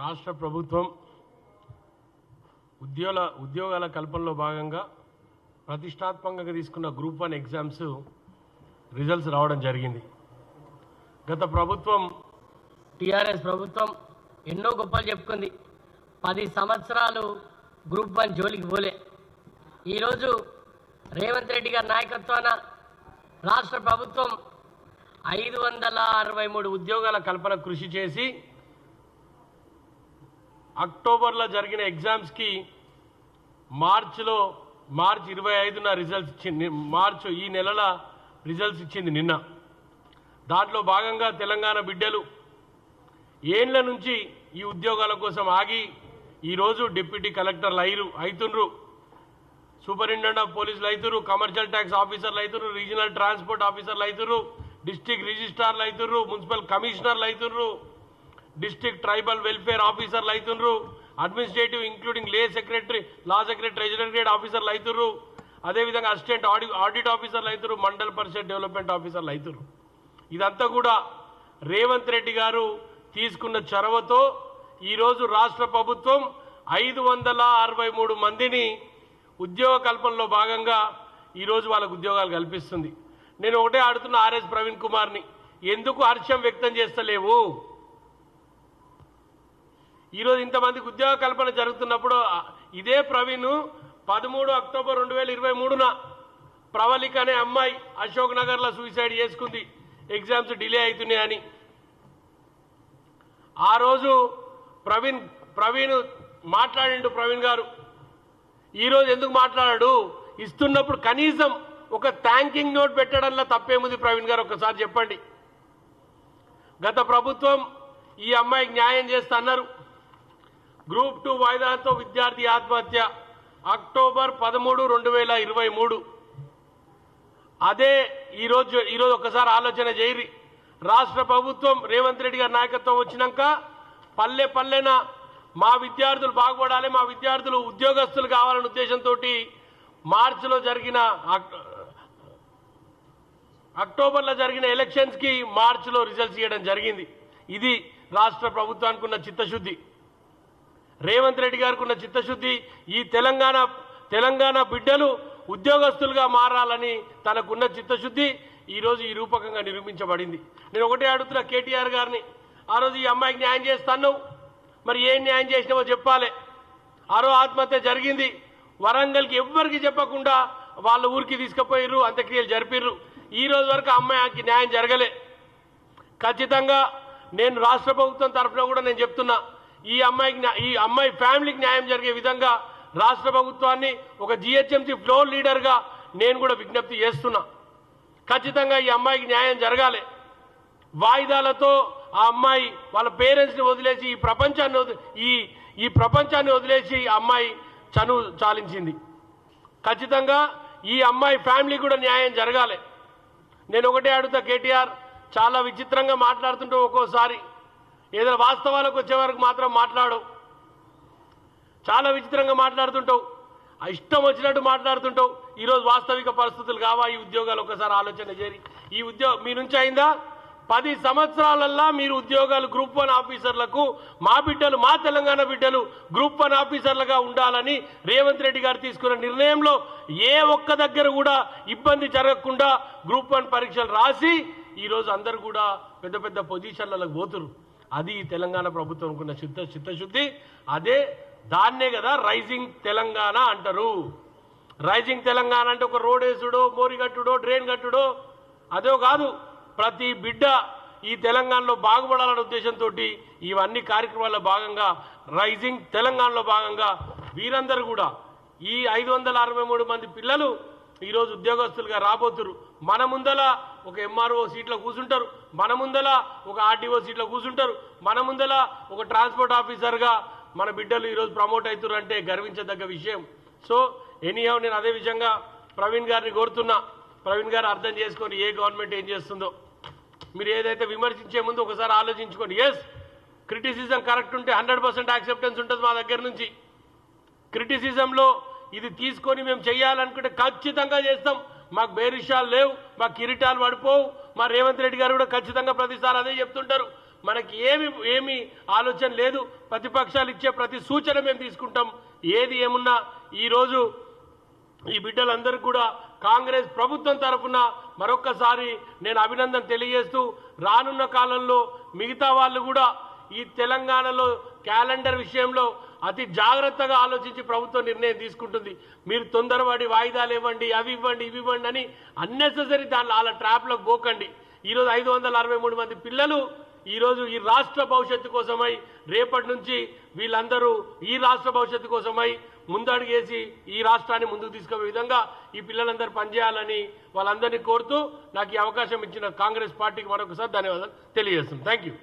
రాష్ట్ర ప్రభుత్వం ఉద్యోగ ఉద్యోగాల కల్పనలో భాగంగా ప్రతిష్టాత్మకంగా తీసుకున్న గ్రూప్ వన్ ఎగ్జామ్స్ రిజల్ట్స్ రావడం జరిగింది. గత ప్రభుత్వం టీఆర్ఎస్ ప్రభుత్వం ఎన్నో గొప్పలు చెప్పుకుంది. పది సంవత్సరాలు గ్రూప్ వన్ జోలికి పోలే. ఈరోజు రేవంత్ రెడ్డి గారి నాయకత్వాన రాష్ట్ర ప్రభుత్వం ఐదు వందల అరవై మూడు ఉద్యోగాల కల్పన కృషి చేసి అక్టోబర్లో జరిగిన ఎగ్జామ్స్కి మార్చిలో మార్చ్ ఇరవై ఐదున రిజల్ట్స్ ఇచ్చింది మార్చ్ ఈ నెలల రిజల్ట్స్ ఇచ్చింది నిన్న. దాంట్లో భాగంగా తెలంగాణ బిడ్డలు ఏండ్ల నుంచి ఈ ఉద్యోగాల కోసం ఆగి ఈరోజు డిప్యూటీ కలెక్టర్లు అయిరు అవుతుండ్రు సూపరింటెండెంట్ ఆఫ్ పోలీసులు అవుతురు కమర్షియల్ ట్యాక్స్ ఆఫీసర్లు అవుతురు రీజనల్ ట్రాన్స్పోర్ట్ ఆఫీసర్లు అవుతురు డిస్టిక్ రిజిస్ట్రార్లు అవుతురు మున్సిపల్ కమిషనర్లు అవుతుర్రు డిస్టిక్ ట్రైబల్ వెల్ఫేర్ ఆఫీసర్లు అవుతుండ్రు అడ్మినిస్ట్రేటివ్ ఇంక్లూడింగ్ లే secretary law secretary treasury grade ఆఫీసర్లు అవుతుర్రు అదేవిధంగా అసిస్టెంట్ ఆడి ఆడిట్ ఆఫీసర్లు అవుతురు మండల్ పరిషత్ డెవలప్మెంట్ ఆఫీసర్లు అవుతుర్రు ఇదంతా కూడా రేవంత్ రెడ్డి గారు తీసుకున్న చొరవతో ఈరోజు రాష్ట్ర ప్రభుత్వం ఐదు వందల అరవై మూడు మందిని ఉద్యోగ కల్పనలో భాగంగా ఈరోజు వాళ్ళకు ఉద్యోగాలు కల్పిస్తుంది. నేను ఒకటే ఆడుతున్న ఆర్ఎస్ ప్రవీణ్ కుమార్ని. ఎందుకు హర్షం వ్యక్తం చేస్తలేవు? ఈరోజు ఇంతమందికి ఉద్యోగ కల్పన జరుగుతున్నప్పుడు ఇదే ప్రవీణ్ పదమూడు అక్టోబర్ రెండు వేల ఇరవై మూడున ప్రవళిక అనే అమ్మాయి అశోక్ నగర్లో సూసైడ్ చేసుకుంది. ఎగ్జామ్స్ డిలే అవుతున్నాయని. ఆ రోజు ప్రవీణ్ ప్రవీణ్ మాట్లాడిండు ప్రవీణ్ గారు. ఈరోజు ఎందుకు మాట్లాడాడు? ఇస్తున్నప్పుడు కనీసం ఒక థ్యాంకింగ్ నోట్ పెట్టడంలో తప్పేముంది ప్రవీణ్ గారు? ఒకసారి చెప్పండి. గత ప్రభుత్వం ఈ అమ్మాయికి న్యాయం చేస్తా అన్నారు. గ్రూప్ టూ వాయిదాతో విద్యార్థి ఆత్మహత్య. అక్టోబర్ పదమూడు రెండు వేల ఇరవై మూడు. అదే ఈరోజు ఈరోజు ఒకసారి ఆలోచన చేయరి. రాష్ట్ర ప్రభుత్వం రేవంత్ రెడ్డి గారి నాయకత్వం వచ్చినాక పల్లె పల్లెన మా విద్యార్థులు బాగుపడాలి మా విద్యార్థులు ఉద్యోగస్తులు కావాలనే ఉద్దేశంతో మార్చిలో జరిగిన అక్టోబర్లో జరిగిన ఎలక్షన్స్కి మార్చిలో రిజల్ట్స్ ఇవ్వడం జరిగింది. ఇది రాష్ట్ర ప్రభుత్వానికి ఉన్న చిత్తశుద్ధి. రేవంత్ రెడ్డి గారికి ఉన్న చిత్తశుద్ధి ఈ తెలంగాణ తెలంగాణ బిడ్డలు ఉద్యోగస్తులుగా మారాలని తనకున్న చిత్తశుద్ధి ఈరోజు ఈ రూపకంగా నిరూపించబడింది నేను ఒకటే అడుగుతున్నా కేటీఆర్ గారిని. ఆ రోజు ఈ అమ్మాయికి న్యాయం చేస్తాను. మరి ఏం న్యాయం చేసినావో చెప్పాలి. ఆరో ఆత్మహత్య జరిగింది. వరంగల్కి ఎవ్వరికి చెప్పకుండా వాళ్ళ ఊరికి తీసుకుపోయిర్రు అంత్యక్రియలు జరిపిర్రు. ఈ రోజు వరకు అమ్మాయికి న్యాయం జరగలే. ఖచ్చితంగా నేను రాష్ట్ర ప్రభుత్వం తరఫున కూడా నేను చెప్తున్నా ఈ అమ్మాయికి ఈ అమ్మాయి ఫ్యామిలీకి న్యాయం జరిగే విధంగా రాష్ట్ర ప్రభుత్వాన్ని ఒక జిహెచ్ఎంసీ ఫ్లోర్ లీడర్గా నేను కూడా విజ్ఞప్తి చేస్తున్నా. ఖచ్చితంగా ఈ అమ్మాయికి న్యాయం జరగాలి. వాయిదాలతో ఆ అమ్మాయి వాళ్ళ పేరెంట్స్ని వదిలేసి ఈ ప్రపంచాన్ని ఈ ఈ ప్రపంచాన్ని వదిలేసి అమ్మాయి చనువు చాలించింది. ఖచ్చితంగా ఈ అమ్మాయి ఫ్యామిలీ కూడా న్యాయం జరగాలి. నేను ఒకటే అడుగుతా కేటీఆర్ చాలా విచిత్రంగా మాట్లాడుతుంటూ ఒక్కోసారి ఏదైనా వాస్తవాలకు వచ్చే వరకు మాత్రం మాట్లాడు. చాలా విచిత్రంగా మాట్లాడుతుంటావు. ఆ ఇష్టం వచ్చినట్టు మాట్లాడుతుంటావు. ఈరోజు వాస్తవిక పరిస్థితులు కావా? ఈ ఉద్యోగాలు ఒకసారి ఆలోచన చేరి ఈ ఉద్యోగం మీ నుంచి అయిందా? పది సంవత్సరాలల్లా మీరు ఉద్యోగాలు గ్రూప్ వన్ ఆఫీసర్లకు మా బిడ్డలు మా తెలంగాణ బిడ్డలు గ్రూప్ వన్ ఆఫీసర్లుగా ఉండాలని రేవంత్ రెడ్డి గారు తీసుకున్న నిర్ణయంలో ఏ ఒక్క దగ్గర కూడా ఇబ్బంది జరగకుండా గ్రూప్ వన్ పరీక్షలు రాసి ఈరోజు అందరు కూడా పెద్ద పెద్ద పొజిషన్లకు పోతున్నారు అది తెలంగాణ ప్రభుత్వం అనుకున్న చిత్త చిత్తశుద్ధి. అదే దాన్నే కదా రైజింగ్ తెలంగాణ అంటారు. రైజింగ్ తెలంగాణ అంటే ఒక రోడ్ వేసుడో మోరి కట్టుడో డ్రైన్ కట్టుడో అదో కాదు. ప్రతి బిడ్డ ఈ తెలంగాణలో బాగుపడాలనే ఉద్దేశంతో ఇవన్నీ కార్యక్రమాల్లో భాగంగా రైజింగ్ తెలంగాణలో భాగంగా వీరందరూ కూడా ఈ ఐదు వందల అరవై మూడు మంది పిల్లలు ఈరోజు ఉద్యోగస్తులుగా రాబోతురు. మన ముందల ఒక ఎంఆర్ఓ సీట్లో కూర్చుంటారు మన ముందల ఒక ఆర్టీఓ సీట్లో కూర్చుంటారు మన ముందల ఒక ట్రాన్స్పోర్ట్ ఆఫీసర్గా మన బిడ్డలు ఈరోజు ప్రమోట్ అవుతారు అంటే గర్వించదగ్గ విషయం. సో ఎనీహౌ నేను అదే విధంగా ప్రవీణ్ గారిని కోరుతున్నా. ప్రవీణ్ గారు అర్థం చేసుకొని ఏ గవర్నమెంట్ ఏం చేస్తుందో. మీరు ఏదైతే విమర్శించే ముందు ఒకసారి ఆలోచించుకోండి. ఎస్ క్రిటిసిజం కరెక్ట్ ఉంటే హండ్రెడ్ పర్సెంట్ యాక్సెప్టెన్స్ ఉంటుంది మా దగ్గర నుంచి. క్రిటిసిజంలో ఇది తీసుకొని మేము చేయాలనుకుంటే ఖచ్చితంగా చేస్తాం. మాకు బేరిషాలు లేవు మా కిరీటాలు పడిపోవు. మా రేవంత్ రెడ్డి గారు కూడా ఖచ్చితంగా ప్రతిసారి అదే చెప్తుంటారు. మనకి ఏమి ఏమి ఆలోచన లేదు. ప్రతిపక్షాలు ఇచ్చే ప్రతి సూచన మేము తీసుకుంటాం. ఏది ఏమున్నా ఈరోజు ఈ బిడ్డలందరూ కూడా కాంగ్రెస్ ప్రభుత్వం తరఫున మరొక్కసారి నేను అభినందన తెలియజేస్తూ రానున్న కాలంలో మిగతా వాళ్ళు కూడా ఈ తెలంగాణలో క్యాలెండర్ విషయంలో అతి జాగ్రత్తగా ఆలోచించి ప్రభుత్వం నిర్ణయం తీసుకుంటుంది. మీరు తొందరపడి వాయిదాలు ఇవ్వండి అవి ఇవ్వండి ఇవి ఇవ్వండి అని అన్నెసెసరీ దాని వాళ్ళ ట్రాప్లకు పోకండి. ఈరోజు ఐదు వందల అరవై మూడు మంది పిల్లలు ఈరోజు ఈ రాష్ట్ర భవిష్యత్తు కోసమై రేపటి నుంచి వీళ్ళందరూ ఈ రాష్ట్ర భవిష్యత్తు కోసమై ముందడుగేసి ఈ రాష్ట్రాన్ని ముందుకు తీసుకునే విధంగా ఈ పిల్లలందరూ పనిచేయాలని వాళ్ళందరినీ కోరుతూ నాకు ఈ అవకాశం ఇచ్చిన కాంగ్రెస్ పార్టీకి మరొకసారి ధన్యవాదాలు తెలియజేస్తున్నాను. Thank you